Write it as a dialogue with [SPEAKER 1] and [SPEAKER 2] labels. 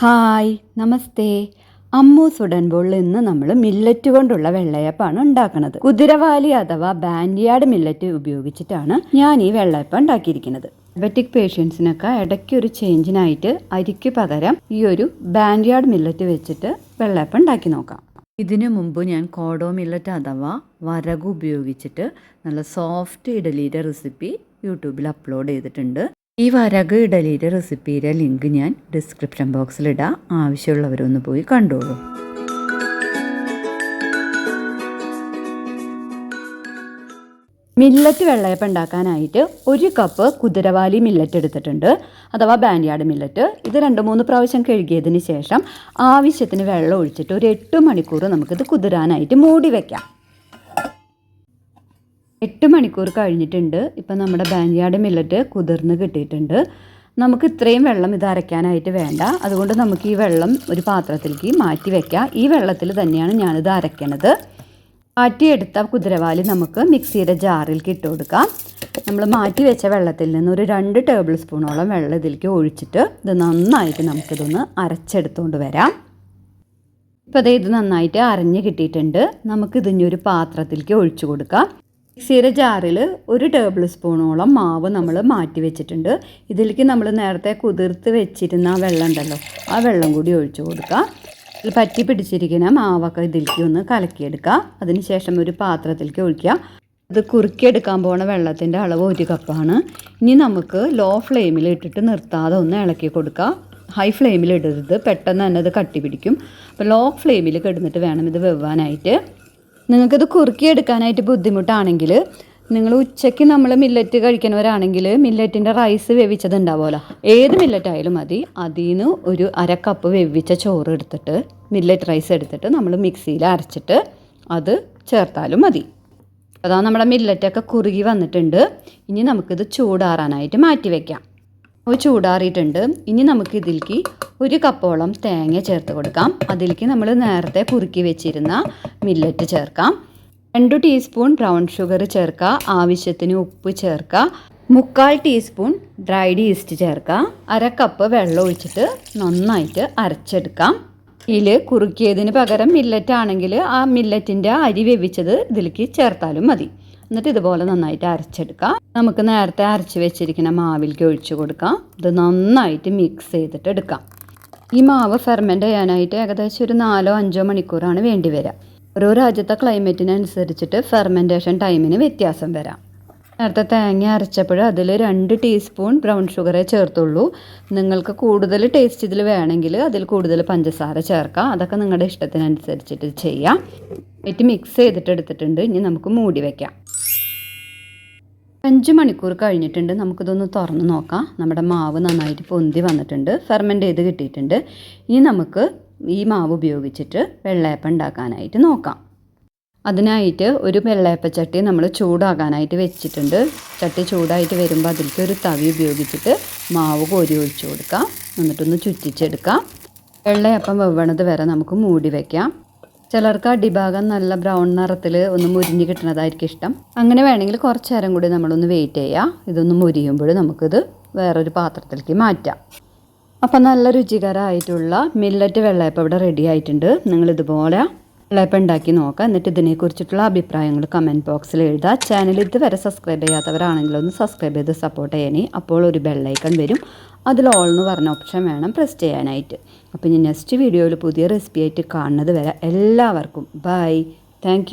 [SPEAKER 1] Hi നമസ്തേ. അമ്മു സുടൻബോൾ ഇന്ന് നമ്മൾ millet കൊണ്ടുള്ള വെള്ളയപ്പാണ് ഉണ്ടാക്കുന്നത് കുതിരവാലി അഥവാ ബാൻഡിയാട് മില്ലറ്റ് ഉപയോഗിച്ചിട്ടാണ് ഞാൻ ഈ വെള്ളയപ്പം ഉണ്ടാക്കിയിരിക്കുന്നത്. ഡയബറ്റിക് പേഷ്യൻസിനൊക്കെ ഇടയ്ക്ക് ഒരു ചേഞ്ചിനായിട്ട് അരിക്ക് പകരം ഈ ഒരു ബാൻഡിയാട് മില്ലറ്റ് വെച്ചിട്ട് വെള്ളയപ്പം ഉണ്ടാക്കി നോക്കാം. ഇതിനു മുമ്പ് ഞാൻ കോഡോ മില്ലറ്റ് അഥവാ വരകു ഉപയോഗിച്ചിട്ട് നല്ല സോഫ്റ്റ് ഇഡലിയുടെ റെസിപ്പി യൂട്യൂബിൽ അപ്ലോഡ് ചെയ്തിട്ടുണ്ട്. ഈ വരക് ഇഡലിയുടെ റെസിപ്പിയുടെ ലിങ്ക് ഞാൻ ഡിസ്ക്രിപ്ഷൻ ബോക്സിലിടാം ആവശ്യമുള്ളവരൊന്ന് പോയി കണ്ടോളൂ. മില്ലറ്റ് വെള്ളയപ്പം ഉണ്ടാക്കാനായിട്ട് ഒരു കപ്പ് കുതിരവാലി മില്ലറ്റ് എടുത്തിട്ടുണ്ട്. അഥവാ ബാൻഡിയാട് മില്ലറ്റ്. ഇത് രണ്ട് മൂന്ന് പ്രാവശ്യം കഴുകിയതിന് ശേഷം ആവശ്യത്തിന് വെള്ളം ഒഴിച്ചിട്ട് ഒരു എട്ട് മണിക്കൂർ നമുക്കിത് കുതിരാനായിട്ട് മൂടി വയ്ക്കാം എട്ട് മണിക്കൂർ കഴിഞ്ഞിട്ടുണ്ട്. ഇപ്പം നമ്മുടെ ബാൻഡിയാട് മില്ലറ്റ് കുതിർന്ന് കിട്ടിയിട്ടുണ്ട്. നമുക്ക് ഇത്രയും വെള്ളം ഇത് അരയ്ക്കാനായിട്ട് വേണ്ട. അതുകൊണ്ട് നമുക്ക് ഈ വെള്ളം ഒരു പാത്രത്തിലേക്ക് മാറ്റി വയ്ക്കാം ഈ വെള്ളത്തിൽ തന്നെയാണ് ഞാനിത് അരയ്ക്കണത്. മാറ്റിയെടുത്ത കുതിരവാലി നമുക്ക് മിക്സിയുടെ ജാറിൽ ഇട്ട് കൊടുക്കാം. നമ്മൾ മാറ്റി വെച്ച വെള്ളത്തിൽ നിന്ന് ഒരു രണ്ട് ടേബിൾ സ്പൂണോളം വെള്ളം ഇതിലേക്ക് ഒഴിച്ചിട്ട് ഇത് നന്നായിട്ട് നമുക്കിതൊന്ന് അരച്ചെടുത്തുകൊണ്ട് വരാം. ഇപ്പോൾ അതേ ഇത് നന്നായിട്ട് അരഞ്ഞ് കിട്ടിയിട്ടുണ്ട്. നമുക്ക് ഇതിന്റെ ഒരു പാത്രത്തിലേക്ക് ഒഴിച്ചു കൊടുക്കാം. മിക്സിയുടെ ജാറിൽ ഒരു ടേബിൾ സ്പൂണോളം മാവ് നമ്മൾ മാറ്റി വെച്ചിട്ടുണ്ട്. ഇതിലേക്ക് നമ്മൾ നേരത്തെ കുതിർത്ത് വെച്ചിരുന്ന ആ വെള്ളം ഉണ്ടല്ലോ ആ വെള്ളം കൂടി ഒഴിച്ചു കൊടുക്കുക പറ്റി പിടിച്ചിരിക്കുന്ന മാവൊക്കെ ഇതിലേക്ക് ഒന്ന് കലക്കിയെടുക്കുക അതിനുശേഷം ഒരു പാത്രത്തിലേക്ക് ഒഴിക്കുക അത് കുറുക്കിയെടുക്കാൻ പോണ വെള്ളത്തിന്റെ അളവ് ഒരു കപ്പാണ്. ഇനി നമുക്ക് ലോ ഫ്ലെയിമിൽ ഇട്ടിട്ട് നിർത്താതെ ഒന്ന് ഇളക്കി കൊടുക്കുക ഹൈ ഫ്ലെയിമിൽ ഇടരുത് പെട്ടെന്ന് തന്നെ അത് കട്ടി പിടിക്കും. അപ്പോൾ ലോ ഫ്ലെയിമിൽ കിടന്നിട്ട് വേണം ഇത് വെവാനായിട്ട് നിങ്ങൾക്കിത് കുറുക്കിയെടുക്കാനായിട്ട് ബുദ്ധിമുട്ടാണെങ്കിൽ നിങ്ങൾ ഉച്ചയ്ക്ക് നമ്മൾ മില്ലറ്റ് കഴിക്കുന്നവരാണെങ്കിൽ മില്ലറ്റിന്റെ റൈസ് വേവിച്ചത് ഉണ്ടാവുമല്ലോ ഏത് മില്ലറ്റ് ആയാലും മതി. അതിൽ നിന്ന് ഒരു അര കപ്പ് വേവിച്ച ചോറ് എടുത്തിട്ട് മില്ലറ്റ് റൈസ് എടുത്തിട്ട് നമ്മൾ മിക്സിയിൽ അരച്ചിട്ട് അത് ചേർത്താലും മതി. അതാ നമ്മുടെ മില്ലറ്റൊക്കെ കുറുകി വന്നിട്ടുണ്ട്. ഇനി നമുക്കിത് ചൂടാറാനായിട്ട് മാറ്റി വയ്ക്കാം ചൂടാറിയിട്ടുണ്ട്. ഇനി നമുക്ക് ഇതിലേക്ക് ഒരു കപ്പോളം തേങ്ങ ചേർത്ത് കൊടുക്കാം. അതിലേക്ക് നമ്മൾ നേരത്തെ കുറുക്കി വെച്ചിരുന്ന മില്ലറ്റ് ചേർക്കാം. രണ്ട് ടീസ്പൂൺ ബ്രൗൺ ഷുഗർ ചേർക്കുക. ആവശ്യത്തിന് ഉപ്പ് ചേർക്കുക. മുക്കാൽ ടീസ്പൂൺ ഡ്രൈഡ് ഈസ്റ്റ് ചേർക്കുക. അര കപ്പ് വെള്ളം ഒഴിച്ചിട്ട് നന്നായിട്ട് അരച്ചെടുക്കാം. ഇതിൽ കുറുക്കിയതിന് പകരം മില്ലറ്റ് ആണെങ്കിൽ ആ മില്ലറ്റിന്റെ അരി വേവിച്ചത് ഇതിലേക്ക് ചേർത്താലും മതി. എന്നിട്ട് ഇതുപോലെ നന്നായിട്ട് അരച്ചെടുക്കാം. നമുക്ക് നേരത്തെ അരച്ച് വെച്ചിരിക്കുന്ന മാവിലേക്ക് ഒഴിച്ചു കൊടുക്കാം. ഇത് നന്നായിട്ട് മിക്സ് ചെയ്തിട്ട് എടുക്കാം. ഈ മാവ് ഫെർമെന്റ് ചെയ്യാനായിട്ട് ഏകദേശം ഒരു നാലോ അഞ്ചോ മണിക്കൂറാണ് വേണ്ടി വരിക. ഓരോ രാജ്യത്തെ ക്ലൈമറ്റിനനുസരിച്ചിട്ട് ഫെർമെന്റേഷൻ ടൈമിന് വ്യത്യാസം വരാം. നേരത്തെ തേങ്ങ അരച്ചപ്പോൾ അതിൽ രണ്ട് ടീസ്പൂൺ ബ്രൗൺ ഷുഗറേ ചേർത്തുള്ളൂ. നിങ്ങൾക്ക് കൂടുതൽ ടേസ്റ്റ് ഇതിൽ വേണമെങ്കിൽ അതിൽ കൂടുതൽ പഞ്ചസാര ചേർക്കാം. അതൊക്കെ നിങ്ങളുടെ ഇഷ്ടത്തിനനുസരിച്ചിട്ട് ചെയ്യാം. എന്നിട്ട് മിക്സ് ചെയ്തിട്ട് എടുത്തിട്ടുണ്ട്. ഇനി നമുക്ക് മൂടി വയ്ക്കാം അഞ്ച് മണിക്കൂർ കഴിഞ്ഞിട്ടുണ്ട്. നമുക്കിതൊന്ന് തുറന്ന് നോക്കാം. നമ്മുടെ മാവ് നന്നായിട്ട് പൊന്തി വന്നിട്ടുണ്ട്. ഫെർമെന്റ് ചെയ്ത് കിട്ടിയിട്ടുണ്ട്. ഇനി നമുക്ക് ഈ മാവ് ഉപയോഗിച്ചിട്ട് വെള്ളയപ്പം ഉണ്ടാക്കാനായിട്ട് നോക്കാം. അതിനായിട്ട് ഒരു വെള്ളയപ്പച്ചട്ടി നമ്മൾ ചൂടാകാനായിട്ട് വെച്ചിട്ടുണ്ട്. ചട്ടി ചൂടായിട്ട് വരുമ്പോൾ അതിലേക്ക് ഒരു തവി ഉപയോഗിച്ചിട്ട് മാവ് കോരി ഒഴിച്ചു കൊടുക്കാം. എന്നിട്ടൊന്ന് ചുറ്റിച്ചെടുക്കാം. വെള്ളയപ്പം വെവ്വണത് വരെ നമുക്ക് മൂടി വയ്ക്കാം ചിലർക്ക് അടിഭാഗം നല്ല ബ്രൗൺ നിറത്തിൽ ഒന്ന് മുരിഞ്ഞ് കിട്ടുന്നതായിരിക്കും ഇഷ്ടം. അങ്ങനെ വേണമെങ്കിൽ കുറച്ച് നേരം കൂടി നമ്മളൊന്ന് വെയിറ്റ് ചെയ്യാം. ഇതൊന്ന് മുരിയുമ്പോൾ നമുക്കിത് വേറൊരു പാത്രത്തിലേക്ക് മാറ്റാം. അപ്പം നല്ല രുചികരമായിട്ടുള്ള മില്ലറ്റ് വെള്ളയപ്പം ഇവിടെ റെഡി ആയിട്ടുണ്ട്. നിങ്ങൾ ഇതുപോലെ വെള്ളയപ്പം ഉണ്ടാക്കി നോക്കുക. എന്നിട്ട് ഇതിനെക്കുറിച്ചിട്ടുള്ള അഭിപ്രായങ്ങൾ കമന്റ് ബോക്സിൽ എഴുതുക. ചാനൽ ഇതുവരെ സബ്സ്ക്രൈബ് ചെയ്യാത്തവരാണെങ്കിൽ ഒന്ന് സബ്സ്ക്രൈബ് ചെയ്ത് സപ്പോർട്ട് ചെയ്യണേ. അപ്പോൾ ഒരു ബെല്ലൈക്കൺ വരും. അതിൽ ഓൾ എന്ന് പറഞ്ഞ ഓപ്ഷൻ വേണം പ്രസ് ചെയ്യാനായിട്ട്. അപ്പോൾ ഇനി നെക്സ്റ്റ് വീഡിയോയിൽ പുതിയ റെസിപ്പി ആയിട്ട് കാണുന്നത് വരെ എല്ലാവർക്കും ബൈ താങ്ക്